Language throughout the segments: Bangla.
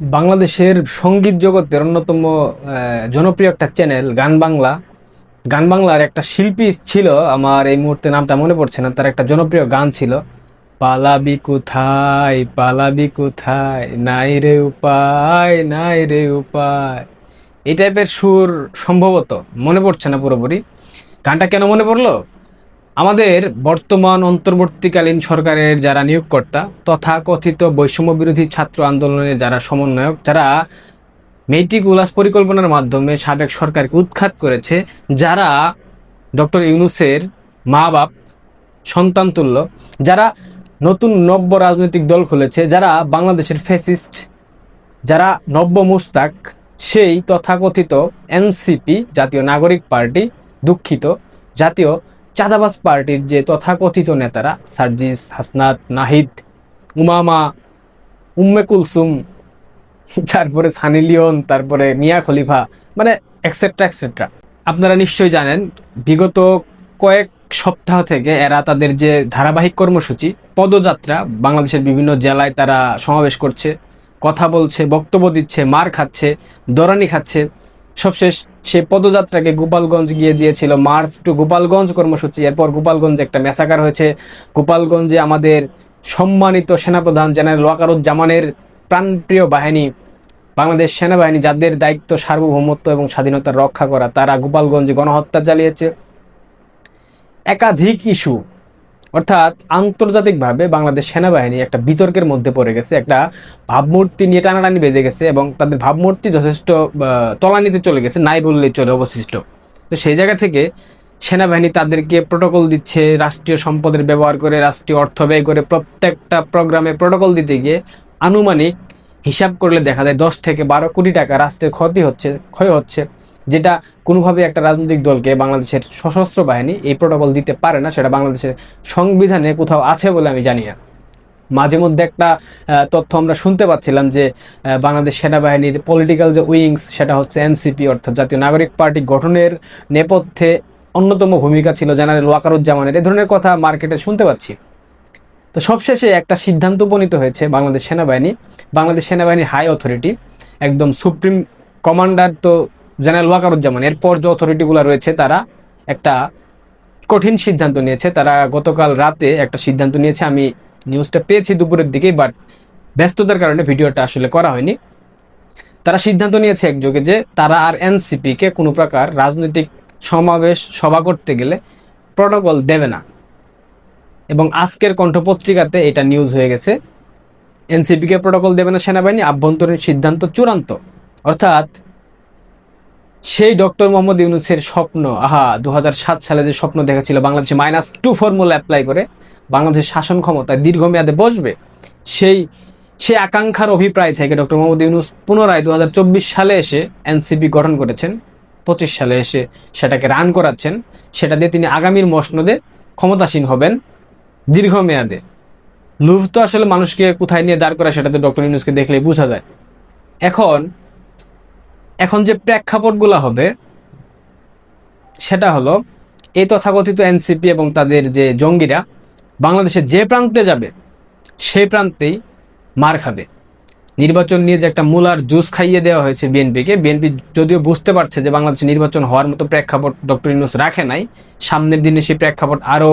বাংলাদেশের সংগীত জগতের অন্যতম জনপ্রিয় একটা চ্যানেল গান বাংলা। গান বাংলার একটা শিল্পী ছিল, আমার এই মুহূর্তে নামটা মনে পড়ছে না, তার একটা জনপ্রিয় গান ছিল, পালাবি কোথায় পালাবি কোথায়, নাই রে উপায়, নাই রে উপায়। এই টাইপের সুর সম্ভবত মনে পড়ছে না পুরোপুরি। গানটা কেন মনে পড়ল? আমাদের বর্তমান অন্তর্বর্তীকালীন সরকারের যারা নিয়োগকর্তা তথা কথিত বৈষম্য বিরোধী ছাত্র আন্দোলনের যারা সমন্বয়ক, যারা মেট্রিকুলাস পরিকল্পনার মাধ্যমে সাবেক সরকারকে উৎখাত করেছে, যারা ডক্টর ইউনুসের মা বাপ সন্তান তুল্য, যারা নতুন নব্য রাজনৈতিক দল খুলেছে, যারা বাংলাদেশের ফ্যাসিস্ট, যারা নব্য মুস্তাক, সেই তথাকথিত এনসিপি, জাতীয় নাগরিক পার্টি, দুঃখিত, জাতীয় চাঁদাবাজ পার্টির যে তথাকথিত নেতারা, সার্জিস, হাসনাত, নাহিদ, উমামা, উম্মে কুলসুম, তারপরে সানি লিওন, তারপরে মিয়া খলিফা মানে এক্সেট্রা এক্সেট্রা আপনারা নিশ্চয়ই জানেন, বিগত কয়েক সপ্তাহ থেকে এরা তাদের যে ধারাবাহিক কর্মসূচি, পদযাত্রা, বাংলাদেশের বিভিন্ন জেলায় তারা সমাবেশ করছে, কথা বলছে, বক্তব্য দিচ্ছে, মার খাচ্ছে, দরানি খাচ্ছে, সবশেষ সে পদযাত্রাকে গোপালগঞ্জ গিয়ে দিয়েছিল মার্চ টু গোপালগঞ্জ কর্মসূচি। এরপর গোপালগঞ্জে একটা মেসাকার হয়েছে। গোপালগঞ্জে আমাদের সম্মানিত সেনাপ্রধান জেনারেল ওয়াকারুজ্জামানের প্রাণপ্রিয় বাহিনী, বাংলাদেশ সেনাবাহিনী, যাদের দায়িত্ব সার্বভৌমত্ব এবং স্বাধীনতা রক্ষা করা, তারা গোপালগঞ্জে গণহত্যা চালিয়েছে। একাধিক ইস্যু অর্থাৎ আন্তর্জাতিকভাবে বাংলাদেশ সেনাবাহিনী একটা বিতর্কের মধ্যে পড়ে গেছে, একটা ভাবমূর্তি নিয়ে টানাটানি বেঁধে গেছে এবং তাদের ভাবমূর্তি যথেষ্ট তলানিতে চলে গেছে, নাই বললেই চলে অবশিষ্ট। তো সেই জায়গা থেকে সেনাবাহিনী তাদেরকে প্রোটোকল দিচ্ছে, রাষ্ট্রীয় সম্পদের ব্যবহার করে, রাষ্ট্রীয় অর্থ ব্যয় করে প্রত্যেকটা প্রোগ্রামে প্রোটোকল দিতে গিয়ে আনুমানিক হিসাব করলে দেখা যায় দশ থেকে বারো কোটি টাকা রাষ্ট্রের ক্ষতি হচ্ছে, ক্ষয় হচ্ছে। যেটা কোনোভাবে একটা রাজনৈতিক দলকে বাংলাদেশের সশস্ত্র বাহিনী এই প্রোটোকল দিতে পারে না, সেটা বাংলাদেশের সংবিধানে কোথাও আছে বলে আমি জানি না। মাঝে মধ্যে একটা তথ্য আমরা শুনতে পাচ্ছিলাম যে বাংলাদেশ সেনাবাহিনীর পলিটিক্যাল যে উইংস, সেটা হচ্ছে এনসিপি অর্থাৎ জাতীয় নাগরিক পার্টি গঠনের নেপথ্যে অন্যতম ভূমিকা ছিল জেনারেল ওয়াকারুজ্জামানের। এ ধরনের কথা মার্কেটে শুনতে পাচ্ছি। তো সবশেষে একটা সিদ্ধান্ত উপনীত হয়েছে বাংলাদেশ সেনাবাহিনী। বাংলাদেশ সেনাবাহিনীর হাই অথরিটি একদম সুপ্রিম কমান্ডার তো জেনারেল ওয়াকারুজ্জামান। এরপর যে অথরিটিগুলো রয়েছে, তারা একটা কঠিন সিদ্ধান্ত নিয়েছে। তারা গতকাল রাতে একটা সিদ্ধান্ত নিয়েছে। আমি নিউজটা পেয়েছি দুপুরের দিকেই বাট ব্যস্ততার কারণে ভিডিওটা আসলে করা হয়নি। তারা সিদ্ধান্ত নিয়েছে একযোগে যে, তারা আর এনসিপিকে কোনো প্রকার রাজনৈতিক সমাবেশ, সভা করতে গেলে প্রোটোকল দেবে না। এবং আজকের কণ্ঠপত্রিকাতে এটা নিউজ হয়ে গেছে। এনসিপিকে প্রোটোকল দেবে না সেনাবাহিনী, আভ্যন্তরীণ সিদ্ধান্ত চূড়ান্ত। অর্থাৎ সেই ডক্টর মোহাম্মদ ইউনুসের স্বপ্ন, আহা দু হাজার সাত সালে যে স্বপ্ন দেখেছিল বাংলাদেশে মাইনাস টু ফর্মুলা অ্যাপ্লাই করে বাংলাদেশের শাসন ক্ষমতায় দীর্ঘমেয়াদে বসবে, সেই সেই আকাঙ্ক্ষার অভিপ্রায় থেকে ডক্টর মোহাম্মদ ইউনুস পুনরায় দু হাজার চব্বিশ সালে এসে এনসিপি গঠন করেছেন, পঁচিশ সালে এসে সেটাকে রান করাচ্ছেন, সেটা দিয়ে তিনি আগামীর মসনদে ক্ষমতাসীন হবেন দীর্ঘমেয়াদে। লুভ তো আসলে মানুষকে কোথায় নিয়ে দাঁড় করা সেটা তো ডক্টর ইউনুসকে দেখলেই বোঝা যায়। এখন এখন যে প্রেক্ষাপটগুলো হবে, সেটা হলো, এই তথাকথিত এনসিপি এবং তাদের যে জঙ্গিরা বাংলাদেশের যে প্রান্তে যাবে, সেই প্রান্তেই মার খাবে। নির্বাচন নিয়ে যে একটা মূলার জুস খাইয়ে দেওয়া হয়েছে বিএনপিকে বিএনপি যদিও বুঝতে পারছে যে বাংলাদেশে নির্বাচন হওয়ার মতো প্রেক্ষাপট ডক্টর ইউনুস রাখে নাই, সামনের দিনে সেই প্রেক্ষাপট আরও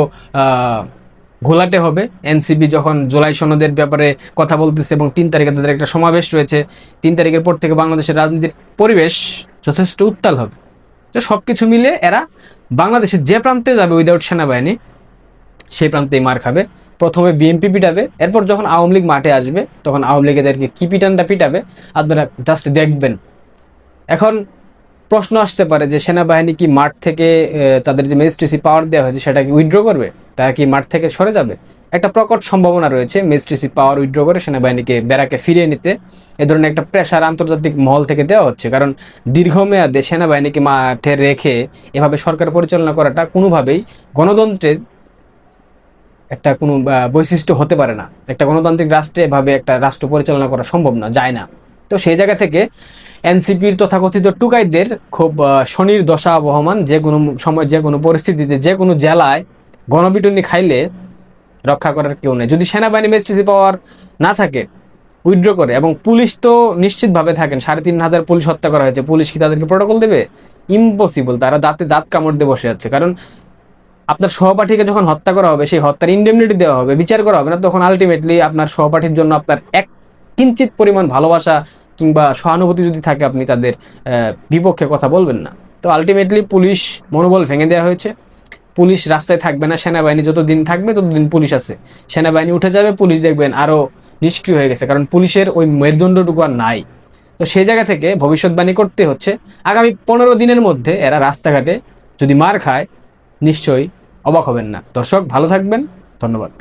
ঘোলাটে হবে। এনসিপি যখন জুলাই সনদের ব্যাপারে কথা বলতেছে এবং তিন তারিখে তাদের একটা সমাবেশ রয়েছে, তিন তারিখের পর থেকে বাংলাদেশের রাজনীতির পরিবেশ যথেষ্ট উত্তাল হবে। তো সব কিছু মিলে এরা বাংলাদেশের যে প্রান্তে যাবে উইদাউট সেনাবাহিনী, সেই প্রান্তেই মার খাবে। প্রথমে বিএনপি পিটাবে, এরপর যখন আওয়ামী লীগ মাঠে আসবে, তখন আওয়ামী লীগ এদেরকে কি পিটানটা পিটাবে, আপনারা জাস্ট দেখবেন। এখন প্রশ্ন আসতে পারে যে সেনাবাহিনী কি মাঠ থেকে তাদের যে ম্যাজিস্ট্রেসি পাওয়ার দেওয়া হয়েছে, সেটা কি উইথড্র করবে? তারা কি মাঠ থেকে সরে যাবে? একটা প্রকট সম্ভাবনা রয়েছে ম্যাজিস্ট্রেসি পাওয়ার উইথড্র করে সেনাবাহিনীকে বেড়াকে ফিরিয়ে নিতে। এ ধরনের একটা প্রেশার আন্তর্জাতিক মহল থেকে দেওয়া হচ্ছে। কারণ দীর্ঘমেয়াদে সেনাবাহিনীকে মাঠে রেখে এভাবে সরকার পরিচালনা করাটা কোনোভাবেই গণতন্ত্রের একটা কোনো বৈশিষ্ট্য হতে পারে না। একটা গণতান্ত্রিক রাষ্ট্রে এভাবে একটা রাষ্ট্র পরিচালনা করা সম্ভব না, যায় না। তো সেই জায়গা থেকে এনসিপির তথাকথিত টুকাইদের খুব শনির দশা বহমান যে কোনো সময়, যে কোনো পরিস্থিতিতে, যে কোনো জেলায় গণপিটুনি খাইলে রক্ষা করার কেউ নেই। যদি সেনাবাহিনী মেস্টিসি পাওয়ার না থাকে উইথড্র করে, এবং পুলিশ তো নিশ্চিতভাবে থাকেন, সাড়ে তিন হাজার পুলিশ হত্যা করা হয়েছে, পুলিশ কি তাদেরকে প্রোটোকল দেবে? ইম্পসিবল তারা দাঁতে দাঁত কামড় দিয়ে বসে আছে কারণ আপনার সহপাঠীকে যখন হত্যা করা হবে, সেই হত্যার ইন্ডেমনিটি দেওয়া হবে, বিচার করা হবে না, তখন আলটিমেটলি আপনার সহপাঠীর জন্য আপনার এক কিঞ্চিত পরিমাণ ভালোবাসা কিংবা সহানুভূতি যদি থাকে, আপনি তাদের বিপক্ষে কথা বলবেন না। তো আলটিমেটলি পুলিশ মনোবল ভেঙে দেওয়া হয়েছে। পুলিশ রাস্তায় থাকবে না, সেনাবাহিনী যতদিন থাকবে ততদিন পুলিশ আছে। সেনাবাহিনী উঠে যাবে, পুলিশ দেখবেন আরও নিষ্ক্রিয় হয়ে গেছে, কারণ পুলিশের ওই মেরুদণ্ডটুকু আর নাই। তো সেই জায়গা থেকে ভবিষ্যৎবাণী করতে হচ্ছে। আগামী পনেরো দিনের মধ্যে এরা রাস্তাঘাটে যদি মার খায়, নিশ্চয়ই অবাক হবেন না। দর্শক, ভালো থাকবেন। ধন্যবাদ।